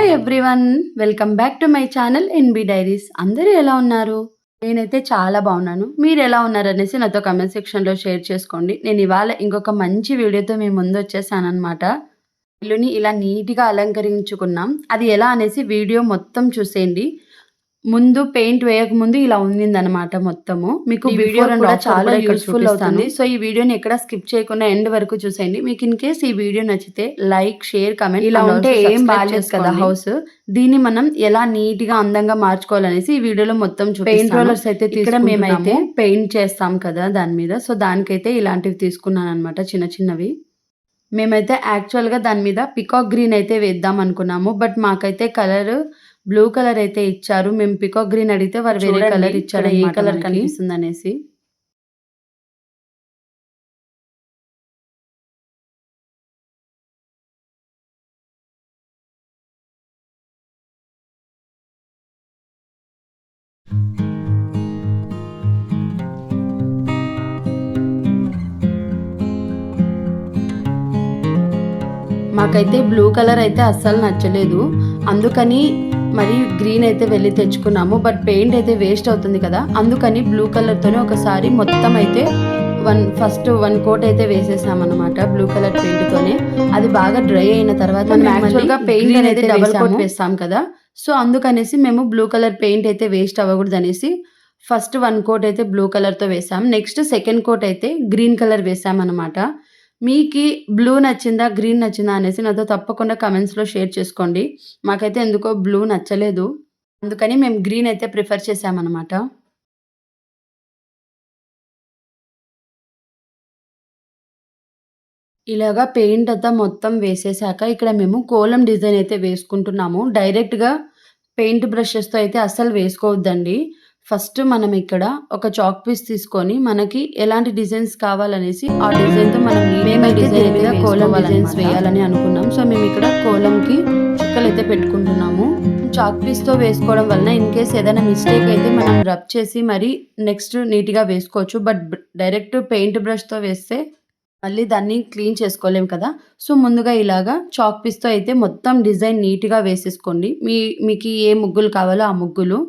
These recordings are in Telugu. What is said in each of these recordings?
Hi everyone welcome back to my channel N B diaries అందరూ ఎలా ఉన్నారు? నేనైతే చాలా బాగున్నాను. మీరు ఎలా ఉన్నారు అనేసి నాతో కమెంట్ సెక్షన్లో షేర్ చేసుకోండి. నేను ఇవాళ ఇంకొక మంచి వీడియోతో మీ ముందు వచ్చేసానమాట ఇల్లుని ఇలా నీట్గా అలంకరించుకున్నాం. అది ఎలా అనేసి వీడియో మొత్తం చూసేయండి. ముందు పెయింట్ వేయక ముందు ఇలా ఉండిందనమాట మొత్తము. మీకు వీడియో కూడా చాలా యూస్ఫుల్. అవుతుంది. సో ఈ వీడియోని ఎక్కడ స్కిప్ చేయకుండా ఎండ్ వరకు చూసేయండి. మీకు ఇన్ కేస్ ఈ వీడియో నచ్చితే లైక్ షేర్ కమెంట్ ఇలా ఉంటే ఏం బాగాలేదు కదా హౌస్ దీన్ని మనం ఎలా నీట్గా అందంగా మార్చుకోవాలనేసి ఈ వీడియోలో మొత్తం పెయింట్ రోలర్స్ అయితే ఇక్కడ మేమైతే పెయింట్ చేస్తాం కదా దాని మీద. సో దానికైతే ఇలాంటివి తీసుకున్నాను అనమాట చిన్న చిన్నవి. మేమైతే యాక్చువల్గా దాని మీద పికాక్ గ్రీన్ అయితే వేద్దాం అనుకున్నాము. బట్ మాకైతే కలర్ బ్లూ కలర్ అయితే ఇచ్చారు. మేము పికాక్ గ్రీన్ అడిగితే వారు వేరే కలర్ ఇచ్చారు ఏ కలర్. కనిపిస్తుంది అనేసి మాకైతే బ్లూ కలర్ అయితే అస్సలు నచ్చలేదు. అందుకని మరి గ్రీన్ అయితే వెళ్ళి తెచ్చుకున్నాము బట్ పెయింట్ అయితే వేస్ట్ అవుతుంది కదా. అందుకని బ్లూ కలర్తోనే ఒకసారి మొత్తం అయితే వన్ ఫస్ట్ వన్ కోట్ అయితే వేసేసామన్నమాట బ్లూ కలర్ పెయింట్తోనే అది బాగా డ్రై అయిన తర్వాత మనం యాక్చువల్గా పెయింట్ అనేది డబల్ కోట్. వేస్తాం కదా. సో అందుకనేసి మేము బ్లూ కలర్ పెయింట్ అయితే వేస్ట్ అవ్వకూడదు అనేసి ఫస్ట్ వన్ కోట్ అయితే బ్లూ కలర్తో వేసాం. నెక్స్ట్ సెకండ్ కోట్ అయితే గ్రీన్ కలర్ వేసాం అనమాట మీకు బ్లూ నచ్చిందా గ్రీన్ నచ్చిందా అనేసి నాతో తప్పకుండా కమెంట్స్లో షేర్ చేసుకోండి. మాకైతే ఎందుకో బ్లూ నచ్చలేదు. అందుకని మేము గ్రీన్ అయితే ప్రిఫర్ చేసామన్నమాట ఇలాగా పెయింట్ అంతా మొత్తం వేసేసాక ఇక్కడ మేము కోలం డిజైన్ అయితే వేసుకుంటున్నాము. డైరెక్ట్గా పెయింట్ బ్రషెస్తో అయితే అస్సలు వేసుకోవద్దండి. ఫస్ట్ మనం ఇక్కడ ఒక చాక్ పీస్ తీసుకొని మనకి ఎలాంటి డిజైన్స్ కావాలనేసి ఆ డిజైన్తో మనం మేమైతే దీని మీద కోలం డిజైన్స్ వేయాలని అనుకున్నాం. సో మేము ఇక్కడ కోలంకి చుక్కలు అయితే పెట్టుకుంటున్నాము చాక్ పీస్తో వేసుకోవడం వలన ఇన్ కేస్ ఏదైనా మిస్టేక్ అయితే మనం రబ్ చేసి మరి నెక్స్ట్ నీట్గా వేసుకోవచ్చు. బట్ డైరెక్ట్ పెయింట్ బ్రష్తో వేస్తే మళ్ళీ దాన్ని క్లీన్ చేసుకోలేం కదా. సో ముందుగా ఇలాగా చాక్ పీస్తో అయితే మొత్తం డిజైన్ నీట్గా వేసేసుకోండి. మీ మీకు ఏ ముగ్గులు కావాలో ఆ ముగ్గులు.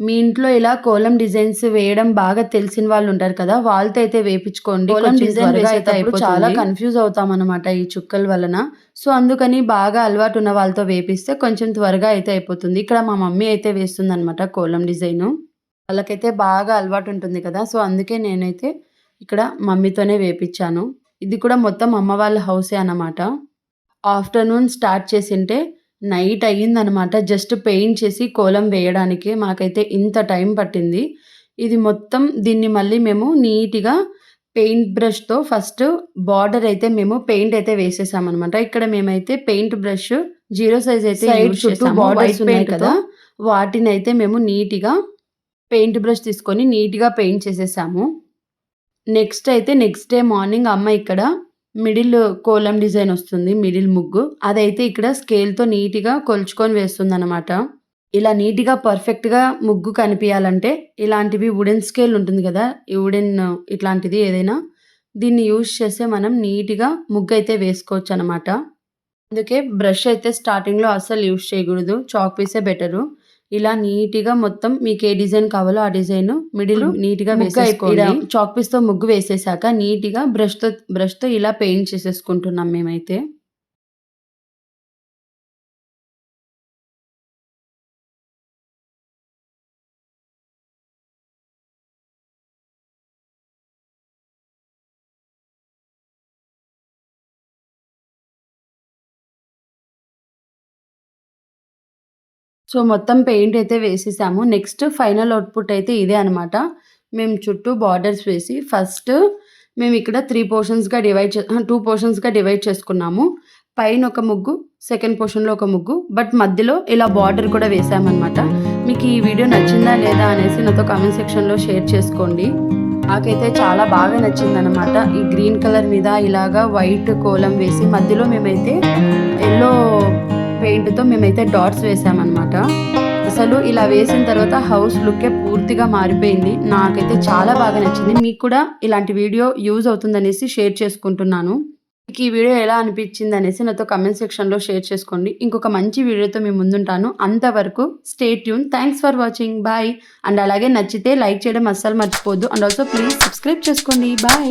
మీ ఇంట్లో ఇలా కోలం డిజైన్స్ వేయడం బాగా తెలిసిన వాళ్ళు ఉంటారు కదా వాళ్ళతో అయితే వేపించుకోండి. కోలం డిజైన్ వేసేటప్పుడు. చాలా కన్ఫ్యూజ్ అవుతాం అనమాట ఈ చుక్కల వలన. సో అందుకని బాగా అలవాటు ఉన్న వాళ్ళతో వేపిస్తే కొంచెం త్వరగా అయితే అయిపోతుంది. ఇక్కడ మా మమ్మీ అయితే వేస్తుంది అనమాట కోలం డిజైన్. వాళ్ళకైతే బాగా అలవాటు ఉంటుంది కదా సో అందుకే నేనైతే ఇక్కడ మమ్మీతోనే వేపించాను. ఇది కూడా మొత్తం అమ్మ వాళ్ళ హౌసే అన్నమాట. ఆఫ్టర్నూన్ స్టార్ట్ చేసింటే నైట్ అయ్యిందనమాట. జస్ట్ పెయింట్ చేసి కోలం వేయడానికి మాకైతే ఇంత టైం పట్టింది. ఇది మొత్తం దీన్ని మళ్ళీ మేము నీట్గా పెయింట్ బ్రష్తో ఫస్ట్ బార్డర్ అయితే మేము పెయింట్ అయితే వేసేసామన్నమాట ఇక్కడ మేమైతే పెయింట్ బ్రష్ జీరో సైజ్ అయితే చుట్టూ పెయింట్ ఉన్నాయి కదా. వాటిని అయితే మేము నీట్గా పెయింట్ బ్రష్ తీసుకొని నీట్గా పెయింట్ చేసేసాము. నెక్స్ట్ అయితే నెక్స్ట్ డే మార్నింగ్ అమ్మ ఇక్కడ మిడిల్ కోలం డిజైన్ వస్తుంది మిడిల్ ముగ్గు. అదైతే ఇక్కడ స్కేల్తో నీట్గా కొలుచుకొని వేస్తుంది అనమాట ఇలా నీట్గా పర్ఫెక్ట్గా ముగ్గు కనిపించాలంటే ఇలాంటివి వుడెన్ స్కేల్ ఉంటుంది కదా ఈ వుడెన్ ఇట్లాంటిది ఏదైనా దీన్ని యూజ్ చేస్తే మనం నీట్గా ముగ్గు అయితే వేసుకోవచ్చు అనమాట అందుకే బ్రష్ అయితే స్టార్టింగ్లో అస్సలు యూజ్ చేయకూడదు చాక్ పీసే బెటరు ఇలా నీట్గా మొత్తం మీకు ఏ డిజైన్ కావాలో ఆ డిజైన్ మిడిల్ నీట్గా వేసేసుకోండి. చాక్ పీస్తో ముగ్గు వేసేసాక నీట్గా బ్రష్తో బ్రష్తో ఇలా పెయింట్ చేసేసుకుంటున్నాం మేమైతే. సో మొత్తం పెయింట్ అయితే వేసేసాము. నెక్స్ట్ ఫైనల్ అవుట్పుట్ అయితే ఇదే అనమాట మేము చుట్టూ బార్డర్స్ వేసి ఫస్ట్ మేము ఇక్కడ త్రీ పోర్షన్స్గా డివైడ్ చే టూ పోర్షన్స్గా డివైడ్ చేసుకున్నాము. పైన ఒక ముగ్గు సెకండ్ పోర్షన్లో ఒక ముగ్గు బట్ మధ్యలో ఇలా బార్డర్ కూడా వేసామన్నమాట. మీకు ఈ వీడియో నచ్చిందా లేదా అనేసి నాతో కామెంట్ సెక్షన్లో షేర్ చేసుకోండి. నాకైతే చాలా బాగా నచ్చిందనమాట ఈ గ్రీన్ కలర్ మీద ఇలాగా వైట్ కోలం వేసి మధ్యలో మేమైతే ఎల్లో పెయింట్తో మేమైతే డాట్స్ వేసామన్నమాట. అసలు ఇలా వేసిన తర్వాత హౌస్ లుక్కే పూర్తిగా మారిపోయింది. నాకైతే చాలా బాగా నచ్చింది. మీకు కూడా ఇలాంటి వీడియో యూజ్ అవుతుందనేసి షేర్ చేసుకుంటున్నాను. మీకు ఈ వీడియో ఎలా అనిపించింది అనేసి నాతో కమెంట్ సెక్షన్లో షేర్ చేసుకోండి. ఇంకొక మంచి వీడియోతో మీ ముందుంటాను. అంతవరకు stay tune thanks for watching bye and అలాగే నచ్చితే లైక్ చేయడం అస్సలు మర్చిపోద్దు అండ్ ఆల్సో ప్లీజ్ సబ్స్క్రైబ్ చేసుకోండి. బాయ్